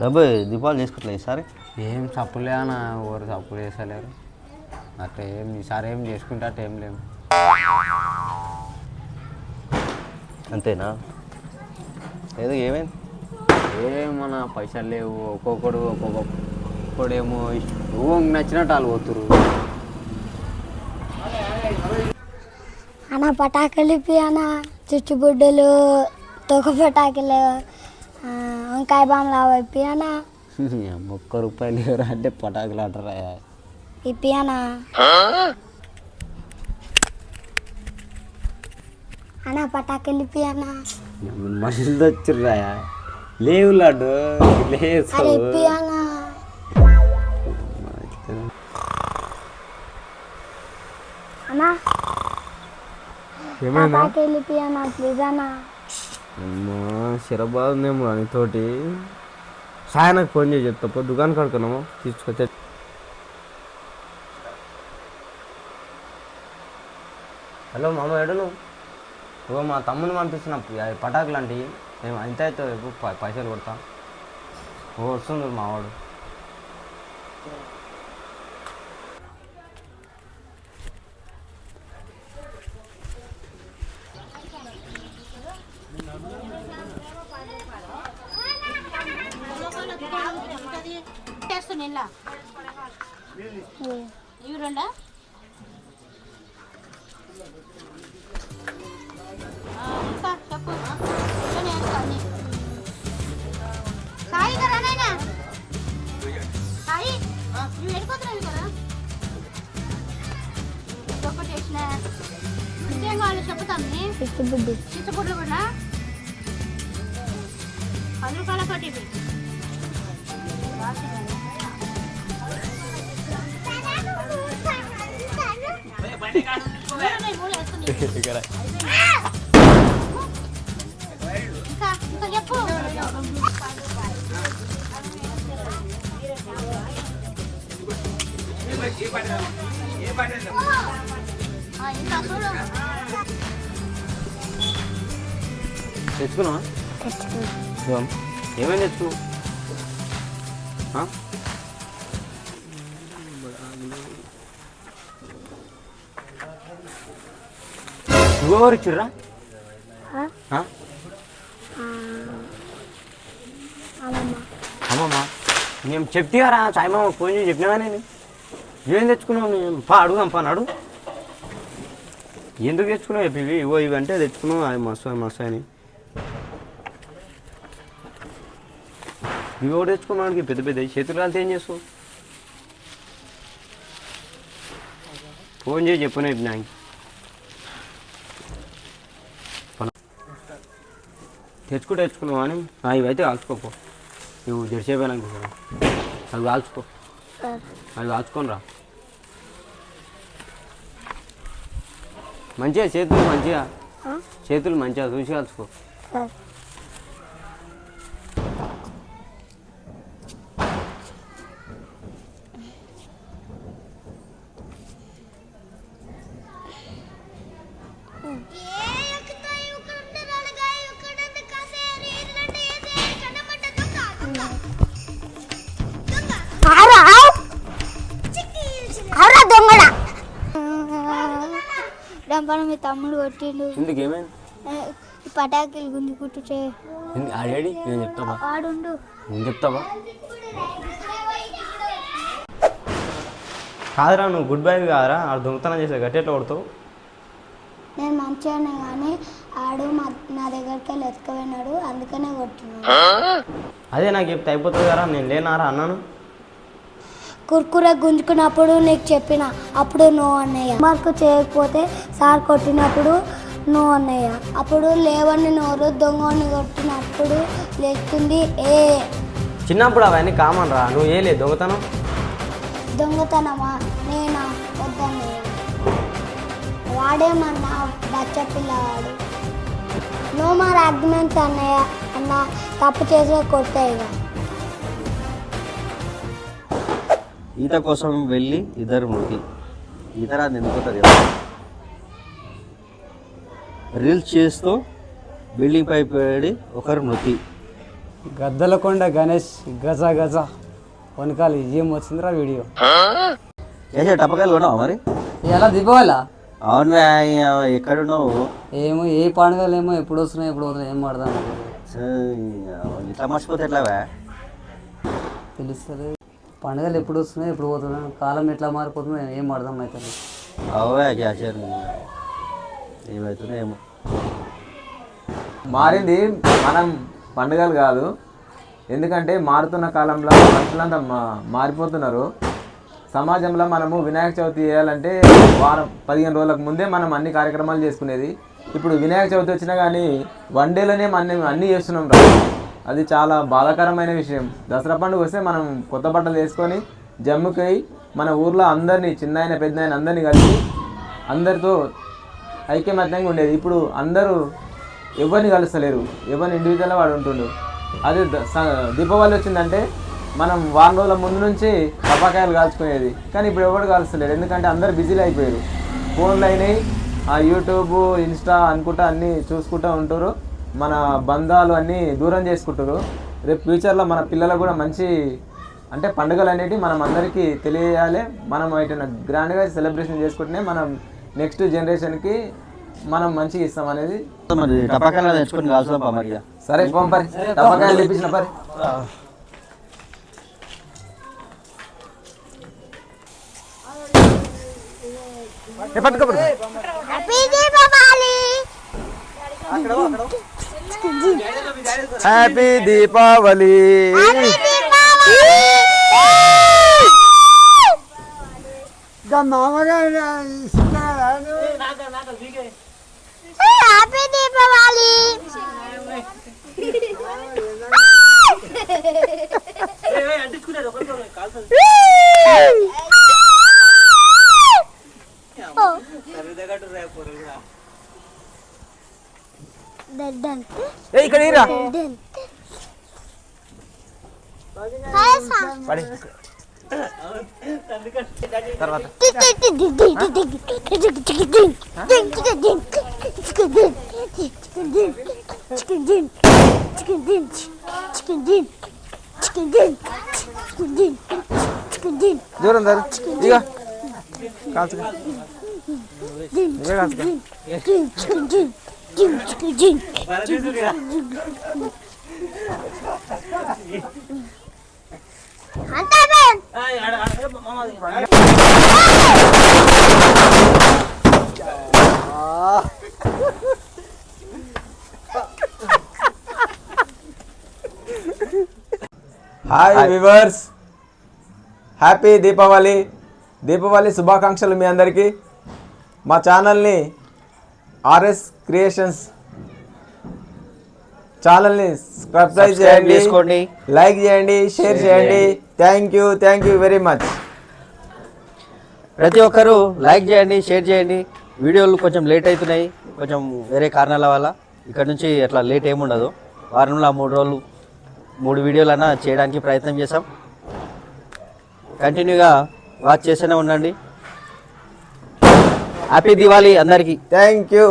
డబ్బు దీపావళి చేసుకోవట్లేదు ఈసారి? ఏం చప్పులే అన్న ఎవరు చప్పులు చేస్తలేరు. అట్లా ఏం ఈసారి ఏం చేసుకుంటే అట్లా ఏం లేవు. అంతేనా? ఏదో ఏమైంది? ఏమన్నా పైసలు లేవు ఒక్కొక్కడు ఒక్కొక్కడేమో ఇష్టం నచ్చినట్టు వాళ్ళు పోతురు అన్న పటాకులు ఇప్పి అన్న చుచ్చుబుడ్డలు తొక్క పటాకులు వంకాయ బాంబులు అవి ఇప్పి అన్న ఒక్క రూపాయలు ఎవరు అంటే పటాకులు అంటారా? ఇప్పి అన్న అన్న పటాకులు ఇప్పి అన్న మనుషులు వచ్చిర్రా లేవు లడ్డు. లేదు అరే ఇప్పి అన్న అన్న పటాకులు ప్లీజ్ అన్న? అమ్మా శరబాద్ ఉందేమో తోటి సాయనకు ఫోన్ చేసి చెప్తా దుకాణం కడుకున్నాము తీసుకొచ్చే. హలో మామ ఎడను ఓ మా తమ్ముని పంపిస్తున్న. ప- పటాకులు లాంటివి మేము అంత అయితే రేపు పైసలు కొడతాం. ఓ వస్తుంది మావాడు చేస్తున్నా ఇలా చూడండి? ఇంకా చెప్పు. సాయి కదా నాయనా సాయి నువ్వు వెళ్ళిపోతున్నావు కదా? ఒకటి వేసిన ఇంకేం కావాలి చెప్తాను చుచ్చుబుడ్డి కూడా? పది రూపాయల ఒకటి ఇవి మూడు మూడు వేస్తుంది. ఇంకా ఇంకా చెప్పు ఆ, ఇంకా చూడు తెచ్చుకున్నావా. ఏమేమి తెచ్చుకున్నావు నువ్వెవరు ఇచ్చిర్రా? అమ్మమ్మ మేము చెప్తారా సాయిమామ ఫోన్ చేసి చెప్పినా నేను? ఏం తెచ్చుకున్నావు మేము పా అడుగుదాం పా అడుగు ఎందుకు తెచ్చుకున్నావు? చెప్పి ఇవి ఇవో ఇవి అంటే తెచ్చుకున్నావు. అవి మస్తు మస్తు అని. ఇవి కూడా తెచ్చుకున్నానికి పెద్ద పెద్ద చేతులు కాలితే ఏం చేస్తావు? ఫోన్ చేసి ఇప్పుడు నాకు. తెచ్చుకుంటే తెచ్చుకున్నావు అని. ఆ, ఇవైతే కాల్చుకోపో. నువ్వు జెర్సేపోయినాక అవి కాల్చుకో. అవి కాల్చుకొని రా. మంచిగా చేతులు మంచిగా. చేతులు మంచిగా చూసి కాల్చుకో. రంపన మీ తమ్ముడు కొట్టిండు. ఎందుకు ఏమైంది? పటాకులు గుంజి కుట్టుచే ఆడేడి నేను చెప్తావా? ఆడుండు. నేను చెప్తావా? కాదురా నువ్వు గుడ్ బై కాదురా. ఆ దొంగతనం చేసే గట్టి ఎట్లా కొడతావు? నేను మంచిగానే కానీ ఆడు మా నా దగ్గరికి వెళ్ళి ఎత్తుకుపోయినాడు. అందుకనే కొట్టినాడు. అదే నాకు చెప్తే అయిపోతుంది కదా నేను లేనారా అన్నాను? కుర్కురే గుంజుకున్నప్పుడు నీకు చెప్పిన అప్పుడు నో అన్నయ్య. మార్కు చేయకపోతే సార్ కొట్టినప్పుడు నో అన్నయ్య. అప్పుడు లేవని నోరు దొంగని కొట్టినప్పుడు లేస్తుంది ఏ. చిన్నప్పుడు అవన్నీ కామన్ రా నువ్వు ఏ లేదు దొంగతనం? దొంగతనమా? నేనా? వద్దన్నయ్య. వాడేమన్నా బచ్చ పిల్లవాడు? నో మార్ ఆర్గ్యుమెంట్స్ అన్నయ్య అన్న. తప్పు చేసే కొట్టే ఈత కోసం వెళ్ళి ఇద్దరు మృతి ఈత రాదు ఎందుకుంటుంది రీల్స్ చేస్తూ బిల్డింగ్ పై పడి ఒకరు మృతి. గద్దలకొండ గణేష్ గజ గజ. వనకాలి ఏం వచ్చిందిరా వీడియో. చేసే టపకాయలు కొన్నావా మరి? ఎలా దిపోవాలా అవును ఎక్కడున్నావు? ఏమో ఏ పండుగలు ఏమో ఎప్పుడు వస్తున్నాయి ఎప్పుడు పోతున్నాయి ఏం పడదాం ఇట్లా మర్చిపోతే ఎట్లావా? తెలుస్తుంది. పండుగలు ఎప్పుడు వస్తున్నాయి ఎప్పుడు పోతున్నాయి కాలం ఎట్లా మారిపోతుందో ఏం అర్థం అవుతుంది అవే చేశారు ఏమవుతున్నాయేమో ఏమో. మారింది మనం పండుగలు కాదు. ఎందుకంటే మారుతున్న కాలంలో మనుషులంతా మారిపోతున్నారు. సమాజంలో మనము వినాయక చవితి చేయాలంటే వారం పదిహేను రోజులకు ముందే మనం అన్ని కార్యక్రమాలు చేసుకునేది. ఇప్పుడు వినాయక చవితి వచ్చినా కానీ వన్ డేలోనే మనం అన్నీ చేస్తున్నాం రా. అది చాలా బాధాకరమైన విషయం. దసరా పండుగ వస్తే మనం కొత్త బట్టలు వేసుకొని జమ్ముకి మన ఊర్లో అందరినీ చిన్నాయన పెద్దాయన పెద్ద ఆయన అందరినీ కలిసి అందరితో ఐక్యమత్యంగా ఉండేది. ఇప్పుడు అందరూ ఎవరిని కలుస్తలేరు? ఎవరిని ఇండివిజువల్గా వాడు ఉంటుండు? అది దీపావళి వచ్చిందంటే మనం వారం రోజుల ముందు నుంచి టపాకాయలు కాల్చుకునేది. కానీ ఇప్పుడు ఎవరు కాలుస్తలేరు? ఎందుకంటే అందరు బిజీలు అయిపోయారు. ఫోన్లు అయినాయి. ఆ యూట్యూబ్ ఇన్స్టా అనుకుంటా అన్నీ చూసుకుంటూ ఉంటారు. మన బంధాలు అన్నీ దూరం చేసుకుంటారు రేపు ఫ్యూచర్లో మన పిల్లలకు కూడా మంచి అంటే పండుగలు అనేటివి మనం అందరికీ తెలియజేయాలి మనం వాటిని గ్రాండ్గా సెలబ్రేషన్ చేసుకుంటేనే మనం నెక్స్ట్ జనరేషన్కి మనం మంచిగా ఇస్తాం అనేది. సరే పంపరి టపాకాయలు తెప్పించిన పరి. Happy Deepavali happy Deepavali happy Deepavali happy Deepavali ఇక్కడ ఇరా తర్వాత దూరం దూరం ఇక కాల్చుకో ఇవే కాల్చుకో అంతే ben hi. Viewers happy Deepavali. Deepavali శుభాకాంక్షలు మీ అందరికీ. మా ఛానల్ని ఆర్ఎస్ క్రియేషన్స్ ఛానల్ని సబ్స్క్రైబ్ చేయండి చేసుకోండి. లైక్ చేయండి షేర్ చేయండి. Thank you thank you very much ప్రతి ఒక్కరూ లైక్ చేయండి షేర్ చేయండి. వీడియోలు కొంచెం లేట్ అవుతున్నాయి. కొంచెం వేరే కారణాల వల్ల ఇక్కడ నుంచి అట్లా లేట్ ఏముండదు వారంలో మూడు రోజులు మూడు వీడియోలైనా చేయడానికి ప్రయత్నం చేసాం కంటిన్యూగా వాచ్ చేస్తూనే ఉండండి. హ్యాపీ దివాళీ అందరికీ. Thank you